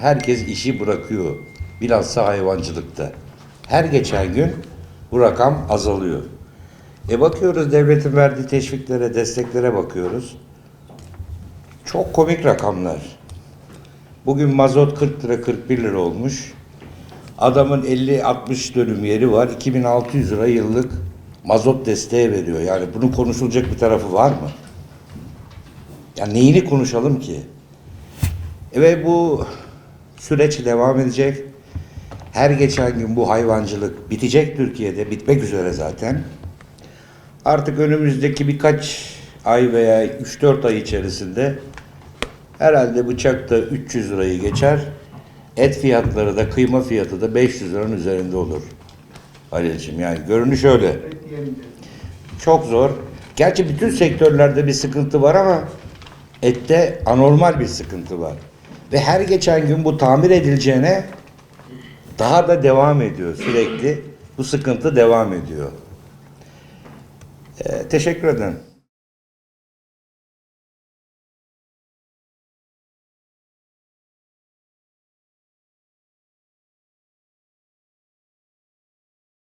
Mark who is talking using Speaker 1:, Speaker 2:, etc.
Speaker 1: herkes işi bırakıyor. Bilhassa hayvancılıkta. Her geçen gün bu rakam azalıyor. E bakıyoruz devletin verdiği teşviklere, desteklere bakıyoruz. Çok komik rakamlar. Bugün mazot 40 lira 41 lira olmuş. Adamın 50-60 dönüm yeri var. 2600 lira yıllık mazot desteği veriyor. Yani bunun konuşulacak bir tarafı var mı? Ya neyini konuşalım ki? E Ve bu süreç devam edecek. Her geçen gün bu hayvancılık bitecek Türkiye'de. Bitmek üzere zaten. Artık önümüzdeki birkaç ay veya 3-4 ay içerisinde herhalde bıçak da 300 lirayı geçer. Et fiyatları da kıyma fiyatı da 500 liranın üzerinde olur. Halil'ciğim yani görünüş öyle. Çok zor. Gerçi bütün sektörlerde bir sıkıntı var ama ette anormal bir sıkıntı var. Ve her geçen gün bu tamir edileceğine daha da devam ediyor sürekli. Bu sıkıntı devam ediyor. Ee, teşekkür ederim.